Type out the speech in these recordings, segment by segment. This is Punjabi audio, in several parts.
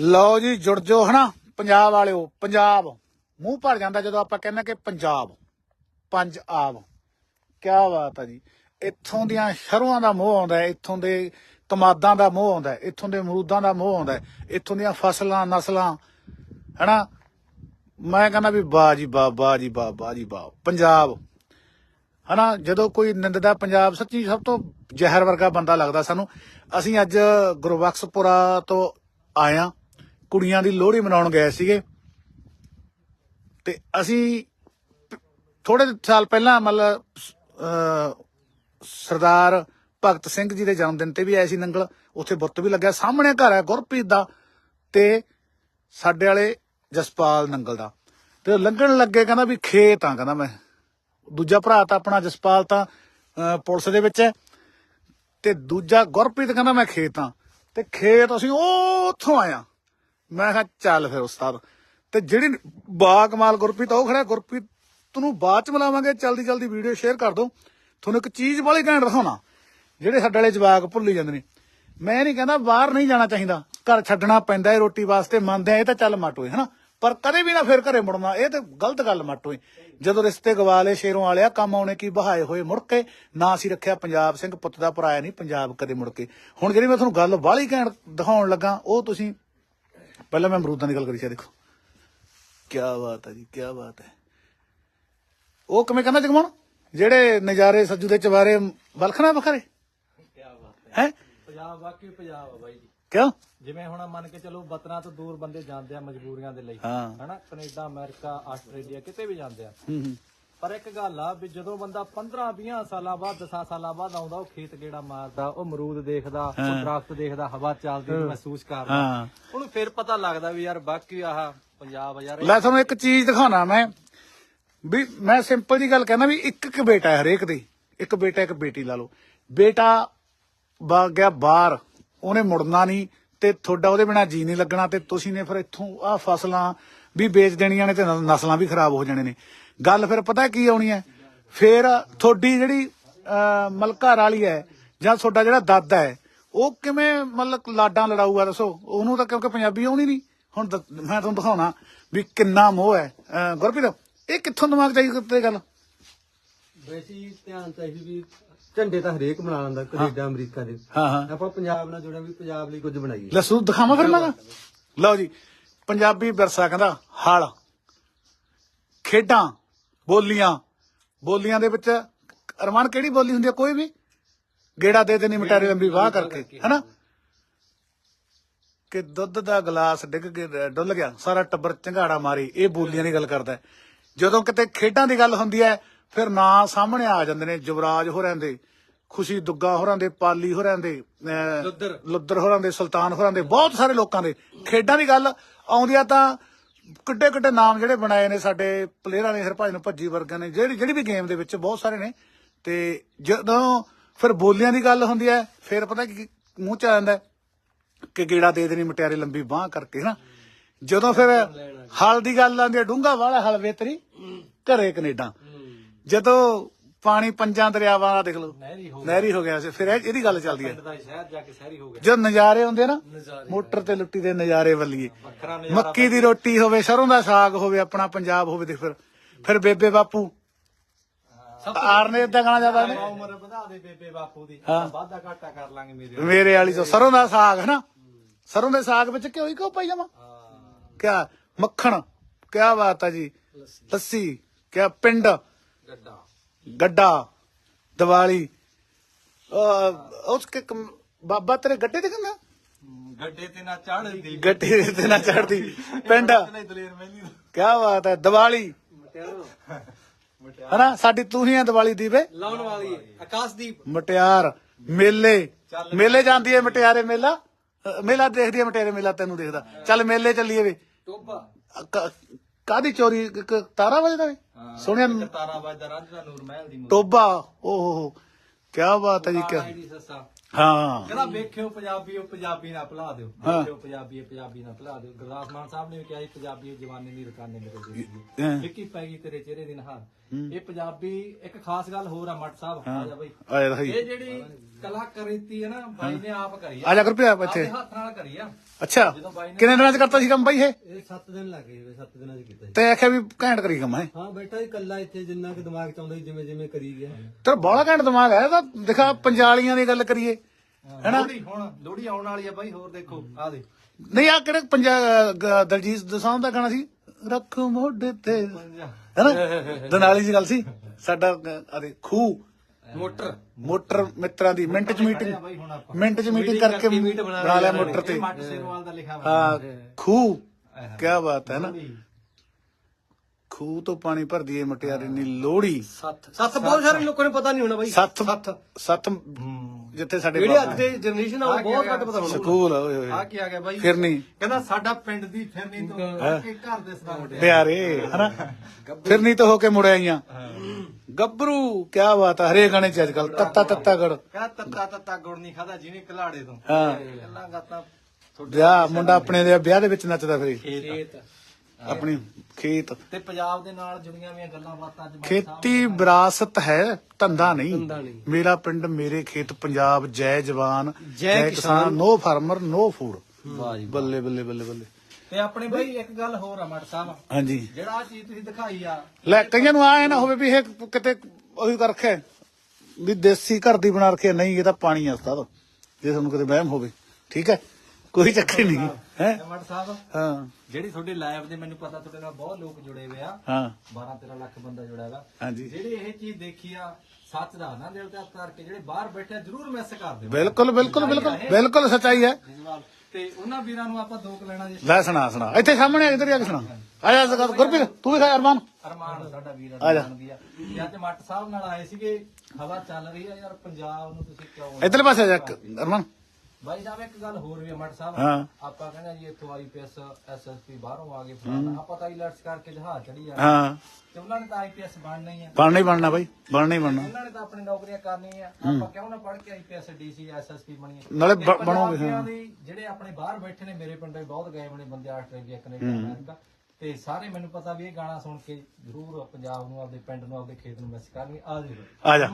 ਲਓ ਜੀ, ਜੁੜ ਜੋ ਹਨਾ? ਪੰਜਾਬ ਵਾਲਿਓ, ਪੰਜਾਬ। ਮੂੰਹ ਭਰ ਜਾਂਦਾ ਜਦੋਂ ਆਪਾਂ ਕਹਿੰਦੇ ਕਿ ਪੰਜਾਬ। ਪੰਜ ਆਬ ਕੀ ਬਾਤ ਆ ਜੀ। ਇੱਥੋਂ ਦੀਆਂ ਸ਼ਰੂਆਂ ਦਾ ਮੋਹ ਆਉਂਦਾ ਇੱਥੋਂ ਦੇ ਕਮਾਦਾਂ ਦਾ ਮੋਹ ਆਉਂਦਾ ਇੱਥੋਂ ਦੇ ਅਮਰੂਦਾਂ ਦਾ ਮੋਹ ਆਉਂਦਾ ਇੱਥੋਂ ਦੀਆਂ ਫਸਲਾਂ, ਨਸਲਾਂ, ਹਨਾ? ਮੈਂ ਕਹਿੰਦਾ ਵੀ ਵਾਹ ਜੀ ਵਾਹ ਵਾਹ ਜੀ ਵਾਹ ਵਾਹ ਜੀ ਵਾਹ। ਪੰਜਾਬ। ਹਨਾ, ਜਦੋਂ ਕੋਈ ਨਿੰਦਦਾ ਪੰਜਾਬ, ਸੱਚੀ ਸਭ ਤੋਂ ਜ਼ਹਿਰ ਵਰਗਾ ਬੰਦਾ ਲੱਗਦਾ ਸਾਨੂੰ। ਅਸੀਂ ਅੱਜ ਗੁਰਬਖਸ਼ਪੁਰਾ ਤੋਂ ਆਇਆ ਕੁੜੀਆਂ ਦੀ ਲੋਹੜੀ ਮਨਾਉਣ ਗਏ ਸੀਗੇ। ਤੇ ਅਸੀਂ ਥੋੜੇ ਸਾਲ ਪਹਿਲਾਂ ਮਤਲਬ ਸਰਦਾਰ ਭਗਤ ਸਿੰਘ ਜੀ ਦੇ ਜਨਮ ਦਿਨ ਤੇ ਵੀ ਆਏ ਸੀ ਨੰਗਲ। ਉੱਥੇ ਬੁੱਤ ਵੀ ਲੱਗਿਆ। ਸਾਹਮਣੇ ਘਰ ਹੈ ਗੁਰਪ੍ਰੀਤ ਦਾ ਤੇ ਸਾਡੇ ਵਾਲੇ ਜਸਪਾਲ ਨੰਗਲ ਦਾ। ਤੇ ਲੰਘਣ ਲੱਗੇ ਕਹਿੰਦਾ ਵੀ ਖੇਤ ਆ, ਕਹਿੰਦਾ ਮੈਂ। ਦੂਜਾ ਭਰਾ ਤਾਂ ਆਪਣਾ ਜਸਪਾਲ ਤਾਂ ਪੁਲਿਸ ਦੇ ਵਿੱਚ ਹੈ। ਤੇ ਦੂਜਾ ਗੁਰਪ੍ਰੀਤ ਕਹਿੰਦਾ ਮੈਂ ਖੇਤ ਆ। ਤੇ ਖੇਤ ਅਸੀਂ ਉਹ ਉੱਥੋਂ ਆਇਆ ਮੈਂ ਕਿਹਾ, ਚੱਲ ਫਿਰ ਉਸਤਾਦ। ਤੇ ਜਿਹੜੀ ਬਾ ਕਮਾਲ ਗੁਰਪ੍ਰੀਤ ਉਹ ਖੜਾ ਗੁਰਪ੍ਰੀਤ ਤੁਹਾਨੂੰ ਬਾਅਦ ਚ ਮਿਲਾਵਾਂਗੇ, ਜਲਦੀ ਜਲਦੀ ਵੀਡੀਓ ਸ਼ੇਅਰ ਕਰ ਦਿਓ ਤੁਹਾਨੂੰ ਇੱਕ ਚੀਜ਼ ਵਾਲੀ ਘੈਂਟ ਦਿਖਾਉਣਾ। ਜਿਹੜੇ ਸਾਡੇ ਵਾਲੇ ਜਵਾਕ ਭੁੱਲੀ ਜਾਂਦੇ ਨੇ। ਮੈਂ ਨਹੀਂ ਕਹਿੰਦਾ ਬਾਹਰ ਨਹੀਂ ਜਾਣਾ ਚਾਹੀਦਾ। ਘਰ ਛੱਡਣਾ ਪੈਂਦਾ ਹੈ ਰੋਟੀ ਵਾਸਤੇ, ਮੰਨਦੇ ਆ, ਇਹ ਤਾਂ ਚੱਲ ਮਟੋਏ ਹਨਾ? ਪਰ ਕਦੇ ਵੀ ਨਾ ਫਿਰ ਘਰੇ ਮੁੜਨਾ, ਇਹ ਤੇ ਗਲਤ ਗੱਲ ਮਟੋਏ ਜਦੋਂ ਰਿਸ਼ਤੇ ਗਵਾ ਲਏ ਸ਼ੇਰੋਂ ਵਾਲਿਆ, ਕੰਮ ਆਉਣੇ ਕੀ ਬਹਾਏ ਹੋਏ ਮੁੜ ਕੇ, ਨਾ ਸੀ ਰੱਖਿਆ ਪੰਜਾਬ ਸਿੰਘ ਪੁੱਤ ਦਾ ਪਰਾਇਆ ਨਹੀਂ ਪੰਜਾਬ ਕਦੇ ਮੁੜ ਕੇ। ਹੁਣ ਜਿਹੜੀ ਮੈਂ ਤੁਹਾਨੂੰ ਗੱਲ ਵਾਲੀ ਘੈਂਟ ਦਿਖਾਉਣ ਲੱਗਾ, ਉਹ ਤੁਸੀਂ ਪਹਿਲਾਂ ਮੈਂ ਅਮਰੂਦਾਂ ਦੀ ਗੱਲ ਕਰੀ ਸੀ ਦੇਖੋ। ਕੀ ਬਾਤ ਹੈ ਜੀ ਕੀ ਬਾਤ ਹੈ। ਉਹ ਕਿਵੇਂ ਕਹਿੰਦਾ ਜਗਮਣ ਜਿਹੜੇ ਨਜ਼ਾਰੇ ਸੱਜੂ ਦੇ ਚਵਾਰੇ ਬਲਖਣਾ ਬਖਰੇ ਹੈ? ਪੰਜਾਬ ਵਾਕਈ ਪੰਜਾਬ ਆ ਬਾਈ ਜੀ। ਕਿਉਂ? ਜਿਵੇਂ ਹੁਣ ਮੰਨ ਕੇ ਚਲੋ ਵਤਨਾਂ ਤੋਂ ਦੂਰ ਬੰਦੇ ਜਾਂਦੇ ਆ ਮਜਬੂਰੀਆਂ ਦੇ ਲਈ। ਹਾਂ। ਹਨਾ? ਕੈਨੇਡਾ ਅਮਰੀਕਾ ਆਸਟ੍ਰੇਲੀਆ ਕਿਤੇ ਵੀ ਜਾਂਦੇ ਆ। ਹੂੰ ਹੂੰ। ਪਰ ਇੱਕ ਗੱਲ ਆ ਵੀ ਜਦੋਂ ਬੰਦਾ 15 20 ਸਾਲਾਂ ਬਾਅਦ 10 ਸਾਲਾਂ ਬਾਅਦ ਆਉਂਦਾ ਉਹ ਖੇਤ ਗੇੜਾ ਮਾਰਦਾ ਉਹ ਅਮਰੂਦ ਦੇਖਦਾ ਉਹ ਦਰਖਤ ਦੇਖਦਾ ਹਵਾ ਚੱਲਦੀ ਨੂੰ ਮਹਿਸੂਸ ਕਰਦਾ। ਉਹਨੂੰ ਫਿਰ ਪਤਾ ਲੱਗਦਾ ਵੀ ਯਾਰ ਬਾਕੀ ਆਹ ਪੰਜਾਬ ਆ ਯਾਰ ਲੈ ਤੁਹਾਨੂੰ ਇੱਕ ਚੀਜ਼ ਦਿਖਾਉਣਾ ਮੈਂ। ਵੀ ਮੈਂ ਸਿੰਪਲ ਜੀ ਗੱਲ ਕਹਿਣਾ ਵੀ ਇੱਕ ਇੱਕ ਬੇਟਾ ਹੈ ਹਰੇਕ ਦੇ। ਇੱਕ ਬੇਟਾ ਇੱਕ ਬੇਟੀ ਲਾ ਲਓ। ਬੇਟਾ ਵਗ ਗਿਆ ਬਾਹਰ ਉਹਨੇ ਮੁੜਨਾ ਨਹੀਂ ਤੇ ਤੁਹਾਡਾ ਉਹਦੇ ਬਿਨਾ ਜੀ ਨਹੀਂ ਲੱਗਣਾ ਤੇ ਤੁਸੀਂ ਨੇ ਫਿਰ ਇੱਥੋਂ ਆਹ ਫਸਲਾਂ ਵੀ ਵੇਚ ਦੇਣੀਆਂ ਨੇ ਤੇ ਨਸਲਾਂ ਵੀ ਖਰਾਬ ਹੋ ਜਾਣੇ ਨੇ। ਗੱਲ ਫਿਰ ਪਤਾ ਕੀ ਆਉਣੀ ਹੈ? ਫਿਰ ਤੁਹਾਡੀ ਜਿਹੜੀ ਮਲਕਾ ਵਾਲੀ ਹੈ ਜਾਂ ਤੁਹਾਡਾ ਜਿਹੜਾ ਦਾਦਾ ਹੈ ਉਹ ਕਿਵੇਂ ਮਤਲਬ ਲਾਡਾਂ ਲੜਾਊਗਾ ਦੱਸੋ? ਉਹਨੂੰ ਤਾਂ ਕਿਉਂਕਿ ਪੰਜਾਬੀ ਆਉਣੀ ਨਹੀਂ। ਹੁਣ ਮੈਂ ਤੁਹਾਨੂੰ ਦਿਖਾਉਣਾ ਵੀ ਕਿੰਨਾ ਮੋਹ ਹੈ। ਗੁਰਪ੍ਰੀਤ ਇਹ ਕਿੱਥੋਂ ਦਿਮਾਗ ਚ ਆਈ ਤੇ ਗੱਲ? ਵੈਸੇ ਧਿਆਨ ਚਾਹੀਦੀ ਵੀ ਝੰਡੇ ਤਾਂ ਹਰੇਕ ਬਣਾ ਲੈਂਦਾ ਕੈਨੇਡਾ ਅਮਰੀਕਾ ਦੇ। ਹਾਂ ਹਾਂ। ਆਪਾਂ ਪੰਜਾਬ ਨਾਲ ਜੁੜਿਆ ਵੀ ਪੰਜਾਬ ਲਈ ਕੁਝ ਬਣਾਈਏ। ਲਸੂ ਦਿਖਾਵਾਂ ਫਿਰ ਮੈਂ? ਲਓ ਜੀ ਪੰਜਾਬੀ ਵਿਰਸਾ ਕਹਿੰਦਾ ਹਲ। ਖੇਡਾਂ ਬੋਲੀਆਂ। ਬੋਲੀਆਂ ਦੇ ਵਿੱਚ ਅਰਮਾਨ ਕਿਹੜੀ ਬੋਲੀ ਹੁੰਦੀ ਹੈ ਕੋਈ ਵੀ। ਗੇੜਾ ਦੇ ਦੇ ਨਹੀਂ ਮਟਾਰੇ ਲੰਬੀ ਵਾਹ ਕਰਕੇ ਹੈਨਾ? ਕਿ ਦੁੱਧ ਦਾ ਗਲਾਸ ਡਿੱਗ ਕੇ ਡੁੱਲ ਗਿਆ ਸਾਰਾ ਟੱਬਰ ਝੰਗਾੜਾ ਮਾਰੀ ਇਹ ਬੋਲੀਆਂ ਦੀ ਗੱਲ ਕਰਦਾ। ਜਦੋਂ ਕਿਤੇ ਖੇਡਾਂ ਦੀ ਗੱਲ ਹੁੰਦੀ ਹੈ ਫਿਰ ਨਾਂ ਸਾਹਮਣੇ ਆ ਜਾਂਦੇ ਨੇ ਜਵਰਾਜ ਹੋਰਾਂ ਦੇ ਖੁਸ਼ੀ ਦੁੱਗਾ ਹੋਰਾਂ ਦੇ ਪਾਲੀ ਹੋਰਾਂ ਦੇ। ਲੁੱਦਰ ਹੋਰਾਂ ਦੇ ਸੁਲਤਾਨ ਹੋਰਾਂ ਦੇ ਬਹੁਤ ਸਾਰੇ ਲੋਕਾਂ ਦੇ। ਖੇਡਾਂ ਦੀ ਗੱਲ ਆਉਂਦੀ ਆ ਤਾਂ ਕਿੱਡੇ ਕਿੱਡੇ ਨਾਮ ਜਿਹੜੇ ਬਣਾਏ ਨੇ ਸਾਡੇ ਪਲੇਅਰਾਂ ਨੇ ਹਰਭਜਨ ਭੱਜੀ ਵਰਗਾਂ ਨੇ ਜਿਹੜੀ ਜਿਹੜੀ ਵੀ ਗੇਮ ਦੇ ਵਿੱਚ ਬਹੁਤ ਸਾਰੇ ਨੇ। ਤੇ ਜਦੋਂ ਫਿਰ ਬੋਲੀਆਂ ਦੀ ਗੱਲ ਹੁੰਦੀ ਹੈ ਫਿਰ ਪਤਾ ਕੀ ਮੂੰਹ ਚ ਆ ਜਾਂਦਾ ਕਿ ਗੇੜਾ ਦੇ ਦੇਣੀ ਮਟਿਆਰੇ ਲੰਬੀ ਬਾਹ ਕਰਕੇ ਨਾ ਜਦੋਂ ਫਿਰ ਹਲ ਦੀ ਗੱਲ ਆਉਂਦੀ ਹੈ ਡੂੰਗਾ ਵਾਲਾ ਹਲ ਵੇਤਰੀ ਘਰੇ ਕੈਨੇਡਾ। ਜਦੋਂ ਪਾਣੀ ਪੰਜਾਂ ਦਰਿਆਵਾਂ ਦਾ ਦੇਖ ਲਓ। ਨਹਿਰੀ ਹੋ ਨਹਿਰੀ ਹੋ ਗਿਆ। ਸੀ ਫਿਰ ਇਹ- ਇਹਦੀ ਗੱਲ ਚੱਲਦੀ ਹੈ। ਪਿੰਡ ਦਾ ਸ਼ਹਿਰ ਜਾ ਕੇ ਸ਼ਹਿਰੀ ਹੋ ਗਿਆ। ਜਦ ਨਜ਼ਾਰੇ ਹੁੰਦੇ ਨਾ ਮੋਟਰ ਤੇ ਲੁੱਟੀ ਦੇ ਨਜ਼ਾਰੇ ਵੱਲੀਏ। ਵੱਖਰਾ ਨਜ਼ਾਰਾ ਮੱਕੀ ਦੀ ਰੋਟੀ ਹੋਵੇ ਸਰੋਂ ਦਾ ਸਾਗ ਹੋਵੇ ਆਪਣਾ ਪੰਜਾਬ ਹੋਵੇ ਤੇ ਫਿਰ। ਫਿਰ ਬੇਬੇ ਬਾਪੂ। ਆਰਨੇ ਇਦਾਂ ਗਾਣਾ ਜਾਂਦਾ ਨੇ। ਉਮਰ ਵਧਾ ਦੇ ਬੇਬੇ ਬਾਪੂ ਦੀ। ਵਾਧਾ ਘਾਟਾ ਕਰ ਲਾਂਗੇ ਮੇਰੇ ਮੇਰੇ ਵਾਲੀ ਤੋਂ ਸਰੋਂ ਦਾ ਸਾਗ ਹੈ ਨਾ? ਸਰੋਂ ਦੇ ਸਾਗ ਵਿੱਚ ਘਿਓ ਹੀ ਕਿਉਂ ਪਾਈ ਜਾਵਾਂ? ਹਾਂ। ਕਿਆ? ਮੱਖਣ। ਕਿਆ ਬਾਤ ਆ ਜੀ। ਲੱਸੀ। ਕਿਆ ਪਿੰਡ। ਗੱਡਾ। ਗੱਡਾ ਦੀਵਾਲੀ। ਉਸ ਕੇ ਬਾਬਾ ਤੇਰੇ ਗੱਡੇ ਤੇ ਕਹਿੰਦਾ? ਗੱਡੇ ਤੇ ਨਾ ਚੜ੍ਹਦੀ। ਗੱਡੇ ਤੇ ਨਾ ਚੜਦੀ ਪਿੰਡ। ਦਾ। ਕਿਆ ਬਾਤ ਹੈ ਦੀਵਾਲੀ। ਹਨਾ ਸਾਡੀ ਤੂਹੀਆਂ ਦੀਵਾਲੀ ਦੀਵੇ ਲਾਉਣ ਵਾਲੀ ਆਕਾਸ਼ਦੀਪ। ਮਟਿਆਰ ਮੇਲੇ। ਮੇਲੇ ਜਾਂਦੀ ਹੈ ਮਟਿਆਰੇ ਮੇਲਾ। ਮੇਲਾ ਦੇਖਦੀ ਹੈ ਮਟਿਆਰੇ ਮੇਲਾ ਤੈਨੂੰ ਦੇਖਦਾ। ਚੱਲ ਮੇਲੇ ਚੱਲੀਏ ਵੇ। ਟੋਬਾ। ਕਾਦੀ ਚੋਰੀ? ਇੱਕ ਤਾਰਾ ਵਜਦਾ ਵੇ ਸੁਣਿਆ ਤਾਰਾ ਬਾਜਦਾ ਰਾਂਝਾ ਨੂਰ ਮਹਿਲ ਦੀ ਟੋਬਾ ਓਹ ਹੋ ਕਿਆ ਬਾਤ ਹੈ ਜੀ ਦੀ ਸੱਸਾ। ਹਾਂ। ਕਹਿੰਦਾ ਵੇਖਿਓ ਪੰਜਾਬੀ ਉਹ ਪੰਜਾਬੀ ਨਾ ਭੁਲਾ ਦਿਓ। ਹਾਂ। ਵੇਖਿਓ ਪੰਜਾਬੀ ਪੰਜਾਬੀ ਨਾ ਭੁਲਾ ਦਿਓ। ਗੁਰਦਾਸ ਮਾਨ ਸਾਹਿਬ ਨੇ ਵੀ ਕਿਹਾ ਸੀ ਪੰਜਾਬੀ ਜਵਾਨੀ ਨਹੀਂ ਰਕਾਨੇ ਮੇਰੇ ਹਾਂ। ਦੇ। ਫਿੱਕੀ ਪੈ ਗਈ ਤੇਰੇ ਚਿਹਰੇ ਦੀ ਨਹਾਰ। ਇਹ ਪੰਜਾਬੀ ਇੱਕ ਖਾਸ ਗੱਲ ਹੋਰ ਆ ਮੱਟ ਸਾਹਿਬ ਆ ਜਾ ਬਾਈ। ਜਾ ਇਹ ਜਿਹੜੀ ਕਲਾਕਾਰੀਤੀ ਹੈ ਨਾ ਬਾਈ ਨੇ ਆਪ ਕਰੀ ਆ। ਆ ਜਾ ਗੁਰਪ੍ਰੀਤ ਆਪ ਇੱਥੇ। ਹੱਥ ਨਾਲ ਕਰੀ ਆ। ਅੱਛਾ ਜਦੋਂ ਬਾਈ ਨੇ ਕਿੰਨੇ ਦਿਨਾਂ ਚ ਕਰਤਾ ਸੀ ਕੰਮ ਬਾਈ ਇਹ? ਇਹ 7 ਦਿਨ ਲੱਗੇ 7 ਦਿਨਾਂ 'ਚ ਕੀਤਾ ਤੇ ਆਖਿਆ ਵੀ ਘੈਂਟ ਕਰੀ ਕੰਮ ਹੈ। ਹਾਂ ਬੈਠਾ ਹੀ ਕੱਲਾ ਇੱਥੇ ਜਿੰਨਾ ਕਿ ਦਿਮਾਗ ਚ ਆਉਂਦਾ ਸੀ ਜਿਵੇਂ ਜਿਵੇਂ ਕਰੀ ਗਿਆ। ਤੇ ਬੜਾ ਘੈਂਟ ਦਿਮਾਗ ਹੈ ਇਹਦਾ ਦਿਖਾ ਪੰਜਾਲੀਆਂ ਦੀ ਗੱਲ ਕਰੀਏ। ਹੈਨਾ? ਲੋਹੜੀ ਹੁਣ ਲੋਹੜੀ ਆਉਣ ਵਾਲੀ ਆ ਬਾਈ ਹੋਰ ਦੇਖੋ ਆ ਦੇ। ਨਹੀਂ ਆ ਕਿਹੜੇ ਪੰਜਾਬ ਦਲਜੀਤ ਦੋਸਾਂਝ ਦਾ ਗਾਣਾ ਸੀ? ਰੱਖ ਮੋਢੇ ਤੇ। ਹੈਨਾ? ਦਨਾਲੀ ਦੀ ਗੱਲ ਸੀ। ਸਾਡਾ ਅਹ, ਆ ਦੇ ਖੂ ਮੋਟਰ। ਮੋਟਰ ਮਿੱਤਰਾਂ ਦੀ ਮਿੰਟ ਚ ਮੀਟਿੰਗ ਮਿੰਟ ਚ ਮੀਟਿੰਗ ਕਰਕੇ ਬਣਾ ਲਿਆ ਮੋਟਰ ਤੇ। ਮੱਟ ਸੇਰਵਾਲ ਦਾ ਹਾਂ ਖੂ ਕੀ ਬਾਤ ਹੈ ਨਾ। ਖੂਹ ਤੋਂ ਪਾਣੀ ਭਰਦੀ ਏ ਮਟਿਆਰੀ ਨੀ ਲੋਹੜੀ। ਸੱਤ ਸੱਤ ਬਹੁਤ ਸਾਰੇ ਲੋਕਾਂ ਨੂੰ ਪਤਾ ਨਹੀਂ ਹੋਣਾ ਬਾਈ। ਸੱਤ ਸੱਤ। ਜਿੱਥੇ ਸਾਡੇ ਜਿਹੜੇ ਅੱਜ ਦੇ ਜਨਰੇਸ਼ਨ ਆ ਉਹ ਬਹੁਤ ਘੱਟ ਪਤਾ ਹੋਣਾ। ਸਕੂਲ ਆ, ਓਏ ਹੋਏ ਆ ਕੀ ਆ ਗਿਆ ਬਾਈ? ਫਿਰਨੀ ਕਹਿੰਦਾ ਸਾਡਾ ਪਿੰਡ ਦੀ ਫਿਰਨੀ ਤੋਂ ਕੇ ਘਰ ਦੇ ਸਦਾ ਮੁੰਡਿਆ ਪਿਆਰੇ ਹਨਾ? ਫਿਰਨੀ ਤੋਂ ਹੋ ਕੇ ਮੁੜ ਆਈਆਂ। ਗੱਭਰੂ ਕੀ ਬਾਤ ਹੈ ਹਰੇ ਗਾਣੇ ਚ ਅੱਜ ਕੱਲ ਤੱਤਾ ਤੱਤਾ ਗੜ। ਕਹਿੰਦਾ ਤੱਤਾ ਤੱਤਾ ਗੁੜ ਨਹੀਂ ਖਾਦਾ ਜਿਹਨੇ ਕਲਾੜੇ ਤੋਂ। ਹਾਂ। ਗੱਲਾਂ ਗਾਤਾਂ ਵਿਆਹ ਮੁੰਡਾ ਆਪਣੇ ਦੇ ਵਿਆਹ ਦੇ ਵਿੱਚ ਨੱਚਦਾ ਫਿਰੇ ਖੇਤ ਆਪਣੀ ਖੇਤ। ਤੇ ਪੰਜਾਬ ਦੇ ਨਾਲ ਜੁੜੀਆਂ ਹੋਈਆਂ ਗੱਲਾਂ ਬਾਤਾਂ ਅੱਜ ਖੇਤੀ ਵਿਰਾਸਤ ਹੈ ਧੰਦਾ ਨਹੀਂ। ਮੇਰਾ ਪਿੰਡ ਮੇਰੇ ਖੇਤ ਪੰਜਾਬ ਜੈ ਜਵਾਨ ਜੈ ਕਿਸਾਨ। ਨੋ ਫਾਰਮਰ ਨੋ ਫੂਡ ਵਾਹ ਜੀ ਬੱਲੇ ਬੱਲੇ ਬੱਲੇ ਬੱਲੇ। ਤੇ ਆਪਣੇ ਬਾਈ ਇੱਕ ਗੱਲ ਹੋਰ ਆ ਮਟ ਸਾਹਿਬ। ਹਾਂਜੀ। ਜਿਹੜਾ ਆ ਚੀਜ਼ ਤੁਸੀਂ ਦਿਖਾਈ ਆ। ਲੈ ਕਈਆਂ ਨੂੰ ਆਏ ਨਾ ਹੋਵੇ ਵੀ ਇਹ ਕਿਤੇ ਉਹੀ ਕਰ ਰੱਖਿਆ। ਵੀ ਦੇਸੀ ਘਰ ਦੀ ਬਣਾ ਰੱਖਿਆ ਨਹੀਂ ਇਹ ਤਾਂ ਪਾਣੀ ਆ ਉਸਤਾਦ। ਜੇ ਤੁਹਾਨੂੰ ਕਿਤੇ ਵਹਿਮ ਹੋਵੇ। ਠੀਕ ਹੈ? ਕੋਈ ਚੱਕਰ ਨਹੀਂ। ਹੈ? ਤੇ ਮਟ ਸਾਹਿਬ ਹਾਂ। ਜਿਹੜੀ ਤੁਹਾਡੇ ਲਾਈਵ ਦੇ ਮੈਨੂੰ ਪਤਾ ਤੁਹਾਡੇ ਨਾਲ ਬਹੁਤ ਲੋਕ ਜੁੜੇ ਹੋਏ ਆ। ਹਾਂ। 12 13 ਲੱਖ ਬੰਦਾ ਜੁੜਿਆ ਹੈਗਾ। ਹਾਂਜੀ। ਜਿਹੜੀ ਇਹ ਚੀਜ਼ ਦੇਖੀ ਆ ਸੱਚ ਦਾ ਨਾ ਦਿਲ ਤੇ ਹੱਥ ਕਰਕੇ ਜਿਹੜੇ ਬਾਹਰ ਬੈਠੇ ਆ, ਜ਼ਰੂਰ ਮਿਸ ਕਰਦੇ ਬਿਲਕੁਲ ਬਿਲਕੁਲ ਬਿਲਕੁਲ ਬਿਲਕੁਲ ਸੱਚਾਈ ਹੈ। ਤੇ ਉਹਨਾਂ ਵੀਰਾਂ ਨੂੰ ਆਪਾਂ ਦੋ ਕੁ ਲੈਣਾ ਜੀ। ਲੈ ਸੁਣਾ ਸੁਣਾ। ਇੱਥੇ ਸਾਹਮਣੇ ਇੱਧਰ ਆ ਕੇ ਸੁਣਾ। ਆ ਜਾ ਜ਼ਰਾ ਗੁਰਪ੍ਰੀਤ ਤੂੰ ਵੀ ਖਾ ਅਰਮਾਨ। ਅਰਮਾਨ ਸਾਡਾ ਵੀਰ ਆ ਜਾ। ਅਰਮਾਨ ਆ। ਤੇ ਮੱਟ ਸਾਹਿਬ ਨਾਲ ਆਏ ਸੀਗੇ। ਹਵਾ ਚੱਲ ਰਹੀ ਆ ਯਾਰ ਪੰਜਾਬ ਨੂੰ ਤੁਸੀਂ ਕਿਉਂ ਇੱਧਰਲੇ ਪਾਸੇ ਆ ਜਾ ਇੱਕ, ਅਰਮਾਨ। ਬਾਈ ਸਾਹਿਬ ਇੱਕ ਗੱਲ ਹੋਰ ਵੀ ਮੱਟ ਸਾਹਿਬ। ਹਾਂ। ਆਪਾਂ ਕਹਿੰਦੇ ਜੀ ਇੱਥੋਂ ਆਈਪੀਐਸ ਐਸਐਸਪੀ ਬਾਹਰੋਂ ਆ ਗਏ ਫਲਾਣਾ। ਆਪਾਂ ਤਾਂ ਇਲੈਕਟਸ ਕਰਕੇ ਜਹਾਜ਼ ਚੜੀ ਜਾਣਾ ਹਾਂ। ਤੇ ਉਹਨਾਂ ਨੇ ਤਾਂ ਆਈਪੀਐਸ ਬਣਨਾ ਹੀ ਆ। ਬਣਨਾ ਹੀ ਬਣਨਾ ਬਾਈ ਬਣਨਾ ਹੀ ਬਣਨਾ। ਉਹਨਾਂ ਨੇ ਤਾਂ ਆਪਣੀ ਨੌਕਰੀਆਂ ਕਰਨੀਆਂ। ਆ ਆਪਾਂ ਕਿਉਂ ਨਾ ਪੜ੍ਹ ਕੇ ਆਈਪੀਐਸ ਡੀਸੀ ਐਸਐਸਪੀ ਬਣੀਏ ਨਾਲੇ ਬਣੋਗੇ ਹਾਂ। ਜਿਹੜੇ ਆਪਣੇ ਬਾਹਰ ਬੈਠੇ ਨੇ ਮੇਰੇ ਪਿੰਡੋਂ ਬਹੁਤ ਗਏ ਹੋਣੇ ਬੰਦੇ ਆਸਟ੍ਰੇਲੀਆ ਕੈਨੇਡਾ ਅਮਰੀਕਾ। ਤੇ ਸਾਰੇ ਮੈਨੂੰ ਪਤਾ ਵੀ ਇਹ ਗਾਣਾ ਸੁਣ ਕੇ ਜ਼ਰੂਰ ਪੰਜਾਬ ਨੂੰ ਆਪਦੇ ਪਿੰਡ ਨੂੰ ਆਪਦੇ ਖੇਤ ਨੂੰ ਮਿਸ ਕਰਨਗੇ। ਆ ਜ਼ਰੂਰ ਆ ਜਾ।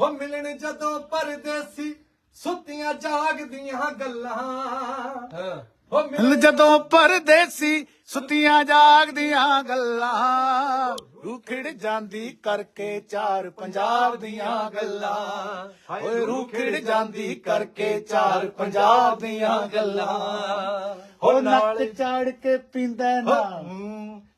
ਹੋ। ਮਿਲਣ ਜਦੋਂ ਪਰਦੇਸੀ ਸੁੱਤੀਆਂ ਜਾਗਦੀਆਂ ਗੱਲਾਂ। ਹੋ। ਮਿਲਣ ਹੁਣ ਜਦੋਂ ਪਰਦੇਸੀ ਸੁੱਤੀਆਂ ਜਾਗਦੀਆਂ ਗੱਲਾਂ ਰੁਖੜ ਜਾਂਦੀ ਕਰਕੇ ਚਾਰ ਪੰਜਾਬ ਦੀਆਂ ਗੱਲਾਂ। ਓਏ ਰੁਖੜ ਜਾਂਦੀ ਕਰਕੇ ਚਾਰ ਪੰਜਾਬ ਦੀਆਂ ਗੱਲਾਂ। ਹੋ ਨੱਕ ਚਾੜ ਕੇ ਪੀਂਦਾ ਨਾ।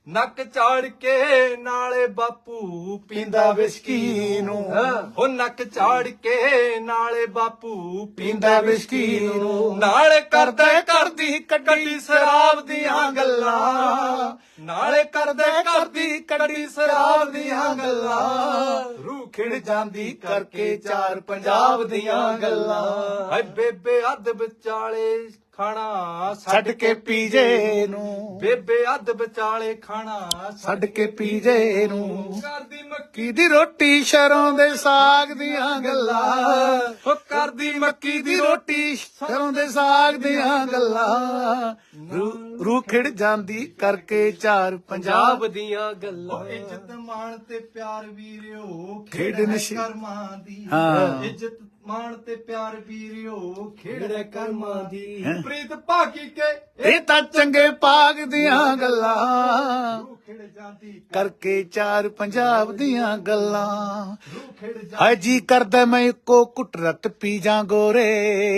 ਨੱਕ ਚਾੜ ਕੇ ਨਾਲੇ ਬਾਪੂ ਪੀਂਦਾ ਵਿਸਕੀ ਨੂੰ। ਹੋ। ਨੱਕ ਚਾੜ ਕੇ ਨਾਲੇ ਬਾਪੂ ਪੀਂਦਾ ਵਿਸਕੀ ਨੂੰ। ਨਾਲੇ ਕਰਦੇ ਕਰਦੇ ਕੱਢੀ ਸ਼ਰਾਬ ਦੀਆਂ ਗੱਲਾਂ। ਨਾਲੇ ਕਰਦੇ ਕਰਦੀ ਕੱਢੀ ਸ਼ਰਾਬ ਦੀਆਂ ਗੱਲਾਂ। ਰੂਹ ਖਿੜ ਜਾਂਦੀ ਕਰਕੇ ਚਾਰ ਪੰਜਾਬ ਦੀਆਂ ਗੱਲਾਂ। ਹਾਏ ਬੇਬੇ ਅੱਧ ਵਿਚਾਲੇ ਖਾਣਾ ਛੱਡ ਕੇ ਪੀਜੇ ਨੂੰ। ਬੇਬੇ ਅੱਧ ਵਿਚਾਲੇ ਖਾਣਾ ਛੱਡ ਕੇ ਪੀਜੇ ਨੂੰ। ਕਰਦੀ ਮੱਕੀ ਦੀ ਰੋਟੀ ਸ਼ਰੋਂ ਦੇ ਸਾਗ ਦੀਆਂ ਗੱਲਾਂ। ਉਹ ਕਰਦੀ ਮੱਕੀ ਦੀ ਰੋਟੀ ਸਰੋਂ ਦੇ ਸਾਗ ਦੀਆਂ ਗੱਲਾਂ। ਰੂਹ- ਖਿੜ ਜਾਂਦੀ ਕਰਕੇ ਚਾਰ ਪੰਜਾਬ ਦੀਆਂ ਗੱਲਾਂ। ਇੱਜ਼ਤ ਮਾਣ ਤੇ ਪਿਆਰ ਵੀਰਿਓ ਖੇਡ ਨਸ਼ੇ- ਕਰਮਾਂ ਦੀ। ਹਾਂ। ਇੱਜ਼ਤ ਮਾਣ ਤੇ ਪਿਆਰ ਵੀਰਿਓ ਹੈ ਕਰਮਾਂ ਦੀ। ਹੈਂ। ਪ੍ਰੀਤ ਭਾਗੀ ਕੇ ਇਹ ਤਾਂ ਚੰਗੇ ਪਾਗ ਦੀਆਂ ਗੱਲਾਂ। ਰੂਹ ਖਿੜ ਜਾਂਦੀ ਕਰਕੇ ਚਾਰ ਪੰਜਾਬ ਦੀਆਂ ਗੱਲਾਂ। ਰੂਹ ਖਿੜ ਜਾਂਦੀ ਹਾਏ ਜੀ ਕਰਦਾ ਮੈਂ ਇੱਕੋ ਕੁੱਟ ਰਤ ਪੀ ਜਾਂ ਗੋਰੇ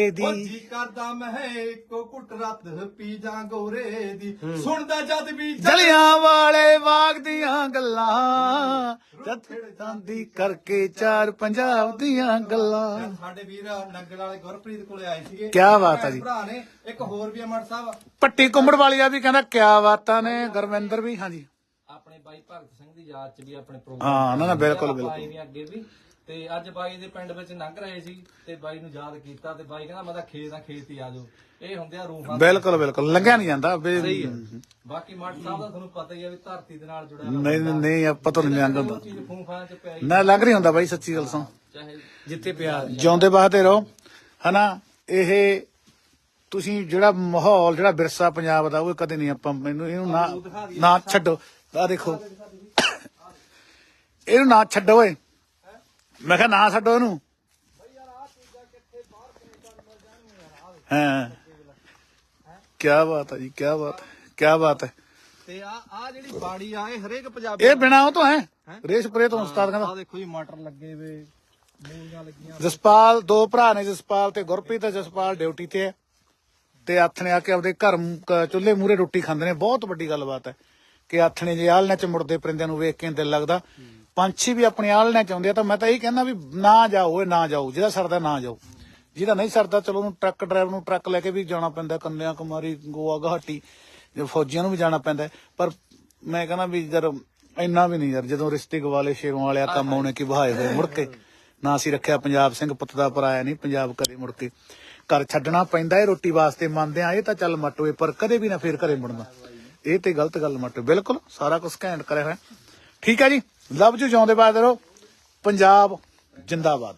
ਉਹ ਦੀ ਜੀ ਕਰਦਾ ਮੈਂ ਇੱਕੋ ਘੁੱਟ ਰੱਤ ਪੀ ਜਾਂ ਗੋਰੇ ਦੀ। ਸੁਣਦਾ ਜਦ ਵੀ ਜਲਿਆਂ ਵਾਲੇ ਬਾਗ ਦੀਆਂ ਗੱਲਾਂ। ਜਦ ਜਾਂਦੀ ਕਰਕੇ ਚਾਰ ਪੰਜਾਬ ਦੀਆਂ ਗੱਲਾਂ। ਸਾਡੇ ਵੀਰ ਨੰਗਲ ਵਾਲੇ ਗੁਰਪ੍ਰੀਤ ਕੋਲੇ ਆਏ ਸੀਗੇ। ਕਿਆ ਬਾਤ ਆ ਜੀ। ਭਰਾ ਨੇ ਇੱਕ ਹੋਰ ਵੀ ਅਮਰ ਸਾਹਿਬ। ਪੱਟੀ ਕੁੰਬੜ ਵਾਲੀਆ ਵੀ ਕਹਿੰਦਾ ਕਿਆ ਬਾਤਾਂ ਨੇ ਗੁਰਵਿੰਦਰ ਵੀ ਹਾਂਜੀ। ਆਪਣੇ ਬਾਈ ਭਗਤ ਸਿੰਘ ਦੀ ਯਾਦ ਚ ਵੀ ਆਪਣੇ ਹਾਂ, ਨਾ, ਨਾ, ਬਿਲਕੁਲ, ਬਿਲਕੁਲ। ਆਏ ਵੀ ਅੱਗੇ ਵੀ। ਤੇ ਅੱਜ ਬਾਈ ਦੇ ਪਿੰਡ ਵਿੱਚ ਲੰਘ ਰਹੇ ਸੀ ਤੇ ਬਾਈ ਨੂੰ ਯਾਦ ਕੀਤਾ ਤੇ ਬਾਈ ਕਹਿੰਦਾ ਮੈਂ ਤਾਂ ਖੇਤ ਆ ਖੇਤ ਹੀ ਆ ਜਾਓ। ਇਹ ਹੁੰਦੇ ਆ ਰੂਹਾਂ ਦੇ। ਬਿਲਕੁਲ ਬਿਲਕੁਲ। ਲੰਘਿਆ ਨਹੀਂ ਜਾਂਦਾ ਬੇ- ਬਾਕੀ ਮੱਠ ਸਾਹਿਬ ਦਾ ਤੁਹਾਨੂੰ ਪਤਾ ਹੀ ਆ ਵੀ ਧਰਤੀ ਦੇ ਨਾਲ ਜੁੜਿਆ ਨਹੀਂ ਨਹੀਂ, ਨਹੀਂ ਆਪਾਂ ਤੋਂ ਨਹੀਂ ਲੰਘ ਹੁੰਦਾ ਉਹ ਚੀਜ਼ ਫੂਫਾਂ ਚ ਪਿਆ ਨਾ ਲੰਘ ਨਹੀਂ ਹੁੰਦਾ ਬਾਈ ਸੱਚੀ ਗੱਲ ਸੁਣ। ਚਾਹੇ ਜਿੱਥੇ ਪਿਆਰ ਜਿਉਂਦੇ ਬਾਹਦੇ ਰਹੋ। ਹਨਾ ਇਹ ਤੁਸੀਂ ਜਿਹੜਾ ਮਾਹੌਲ ਜਿਹੜਾ ਵਿਰਸਾ ਪੰਜਾਬ ਦਾ ਉਹ ਕਦੇ ਨਹੀਂ ਆਪਾਂ ਮੈਨੂੰ ਇਹਨੂੰ ਨਾ ਨਾ ਛੱਡੋ। ਆ ਦੇਖੋ। ਇਹਨੂੰ ਨਾ ਛੱਡੋ ਓਏ। ਮੈਂ ਕਿਹਾ ਨਾ ਛੱਡੋ ਇਹਨੂੰ। ਹਾਂ। ਕੀ ਬਾਤ ਹੈ ਜੀ ਕੀ ਬਾਤ ਹੈ ਕੀ ਬਾਤ ਹੈ। ਤੇ ਆ ਆ ਜਿਹੜੀ ਬਾੜੀ ਆ ਇਹ ਹਰੇਕ ਪੰਜਾਬੀ ਇਹ ਬਿਨਾ ਉਹ ਤੋਂ ਹੈ। ਰੇਸ ਪਰੇ ਤੋਂ ਉਸਤਾਦ ਕਹਿੰਦਾ। ਆ ਦੇਖੋ ਜੀ ਮਟਰ ਲੱਗੇ ਵੇ। ਮੂਲੀਆਂ ਲੱਗੀਆਂ। ਜਸਪਾਲ ਦੋ ਭਰਾ ਨੇ ਜਸਪਾਲ ਤੇ ਗੁਰਪ੍ਰੀਤ ਜਸਪਾਲ ਡਿਊਟੀ ਤੇ ਹੈ। ਤੇ ਆਥਣੇ ਆ ਕੇ ਆਪਦੇ ਘਰ ਮ- ਚੁੱਲ੍ਹੇ ਮੂਰੇ ਰੋਟੀ ਖਾਂਦੇ ਨੇ। ਬਹੁਤ ਵੱਡੀ ਗੱਲਬਾਤ ਹੈ ਕਿ ਆਥਣੇ ਜੇ ਆਲਣੇ ਚ ਮੁੜਦੇ ਪਰਿੰਦਿਆਂ ਨੂੰ ਵੇਖ ਕੇ ਦਿਲ ਲੱਗਦਾ। ਪੰਛੀ ਵੀ ਆਪਣੀ ਆਲਣੇ ਚ ਆਉਂਦੇ ਆ ਤਾਂ ਮੈਂ ਤਾਂ ਇਹ ਕਹਿੰਦਾ ਵੀ ਨਾ ਜਾਓ ਓਏ ਨਾ ਜਾਓ। ਜਿਹਦਾ ਸਰਦਾ ਨਾ ਜਾਓ। ਜਿਹਦਾ ਨਹੀਂ ਸਰਦਾ ਚਲੋ ਉਹਨੂੰ ਟਰੱਕ ਡਰਾਈਵਰ ਨੂੰ ਟਰੱਕ ਲੈ ਕੇ ਵੀ ਜਾਣਾ ਪੈਂਦਾ ਕੰਨਿਆ ਕੁਮਾਰੀ ਗੋਆ ਗੁਹਾਟੀ ਜੇ ਫੌਜੀਆਂ ਨੂੰ ਵੀ ਜਾਣਾ ਪੈਂਦਾ। ਹੈ। ਪਰ ਮੈਂ ਕਹਿੰਦਾ ਵੀ ਜਦ ਇੰਨਾ ਵੀ ਨਹੀਂ ਯਾਰ ਜਦੋਂ ਰਿਸ਼ਤੇ ਗਵਾਲੇ ਸ਼ੇਰੋਂ ਵਾਲਿਆ ਕੰਮ ਆਉਣੇ ਕੀ ਬਹਾਏ ਹੋਏ ਮੁੜ ਕੇ। ਨਾ ਅਸੀਂ ਰੱਖਿਆ ਪੰਜਾਬ ਸਿੰਘ ਪੁੱਤ ਦਾ ਪਰਾਇਆ ਨਹੀਂ, ਪੰਜਾਬ ਕਦੇ ਮੁੜ ਕੇ ਘਰ ਛੱਡਣਾ ਪੈਂਦਾ ਇਹ ਰੋਟੀ ਵਾਸਤੇ ਮੰਨਦੇ ਆ ਇਹ ਤਾਂ ਚੱਲ ਮਟੋਏ ਪਰ ਕਦੇ ਵੀ ਨਾ ਫੇਰ ਘਰੇ ਮੁੜਨਾ। ਇਹ ਤੇ ਗਲਤ ਗੱਲ ਮਟੋ ਬਿਲਕੁਲ ਸਾਰਾ ਕੁਝ ਘੈਂਟ ਕਰਿਆ ਹੋਇਆ। ਠੀਕ ਹੈ ਜੀ ਲਵ ਜੂ ਜਿਉਂਦੇ ਬਾਦ ਰਹੋ, ਪੰਜਾਬ ਜਿੰਦਾਬਾਦ,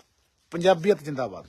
ਪੰਜਾਬੀਅਤ ਜਿੰਦਾਬਾਦ।